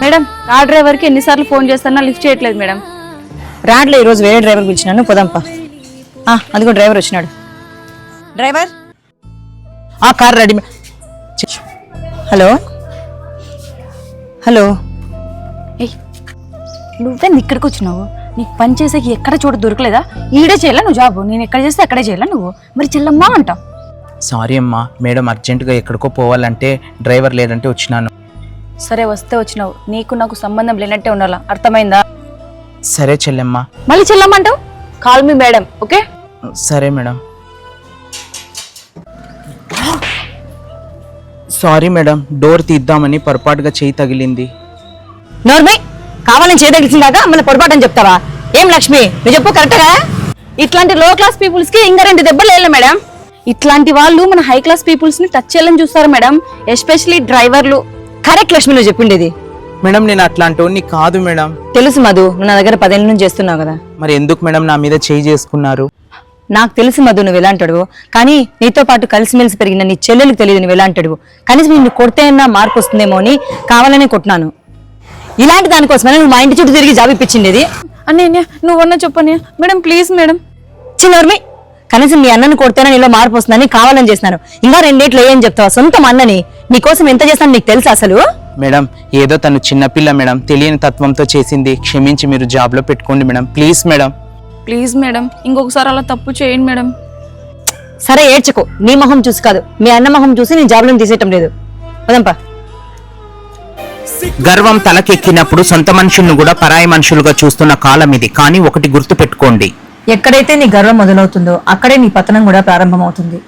Madam car డ్రైవర్కి ఎన్నిసార్లు phone చేస్తున్నా లిఫ్ట్ చేయట్లేదు మేడం. రాడ్లే ఈరోజు వేరే డ్రైవర్ పిలిచినాను పోదాంపా. ఆ, అదిగో డ్రైవర్ వచ్చినాడు. డ్రైవర్? ఆ కార్ రెడీ హలో? హలో? ఏయ్ నువ్వే ఇక్కడికి వచ్చినావు? నీకు పని చేసేకి ఎక్కడ చోట దొరకలేదా? ఈడే చేయాలా నువ్వు జాబ్? నేను ఎక్కడ చేస్తే అక్కడే చేయాలా నువ్వు? మరి చెల్లమ్మా అంటావు. సారీ అమ్మా మేడం అర్జెంటుగా ఎక్కడికో పోవాలంటే డ్రైవర్ లేదంటే వచ్చినాను. సరే వస్తే వచ్చినావు. నీకు నాకు సంబంధం లేనట్టే ఉండాలా? అర్థమైందా? సరే చెల్లెమ్మ. మళ్ళీ చెల్లమ్మంటావు కాల్ మీ మేడం ఓకే సరే మేడం. సారీ మేడం డోర్ తీద్దామని పొరపాటుగా చేయి తగిలింది. నోర్మై కావాలని చేయదగిలిసిందాక మన పొరపాటు అని చెప్తావా? ఏం లక్ష్మి నువ్వు చెప్పు కరెక్టగా ఇట్లాంటి లో క్లాస్ పీపుల్స్కి ఇంకా రెండు దెబ్బలు వేయాలి మేడం ఇట్లాంటి వాళ్ళు మన హై క్లాస్ పీపుల్స్ని టచ్ చేయాలని చూస్తారు మేడం. ఎస్పెషలీ డ్రైవర్లు కరెక్ట్ లక్ష్మి నువ్వు చెప్పిండేది. మేడం నేను అట్లాంటి కాదు మేడం. తెలుసు మధు నువ్వు నా దగ్గర పదేళ్ళ నుంచి చేస్తున్నావు కదా. మరి ఎందుకు మేడం నా మీద చేయి చేసుకున్నారు? నాకు తెలుసు మధు నువ్వు ఎలాంటాడు కానీ నీతో పాటు కలిసిమెలిసి పెరిగిన నీ చెల్లెలకు తెలియదు నువ్వు ఎలాంటాడు కనీసం నిన్ను కొడితే అన్నా మార్పు వస్తుందేమో అని కావాలనే కొట్టినాను. ఇలాంటి దానికోసమే నువ్వు మా ఇంటి చుట్టూ తిరిగి జాబ్ అన్నయ్య నువ్వన్నా చెప్పని మేడం ప్లీజ్ మేడం. చిన్నోర్మి కనీసం మీ అన్నని కొడితేనే నీలో మార్పు వస్తుందని కావాలని చేస్తున్నాను ఇంకా రెండేట్లు ఏం చెప్తావా? సొంతం అన్నని. నీకోసం ఎంత చేస్తాను నీకు తెలుసా అసలు? మేడం ఏదో తను చిన్నపిల్ల మేడం తెలియని తత్వంతో చేసింది. క్షమించి మీరు జాబ్లో పెట్టుకోండి madam. Please madam. Please madam ఇంకొకసారి అలా తప్పు చేయండి మేడం. సరే ఏడ్చకు. నీ మొహం చూసి కాదు. మీ అన్న మొహం చూసి నీ జాబ్లో తీసేయటం లేదు. పదంపా. గర్వం తలకెక్కినప్పుడు సొంత మనుషులను కూడా పరాయి మనుషులుగా చూస్తున్న కాలం ఇది. కానీ ఒకటి గుర్తు పెట్టుకోండి ఎక్కడైతే నీ గర్వం మొదలవుతుందో అక్కడే నీ పతనం కూడా ప్రారంభమవుతుంది.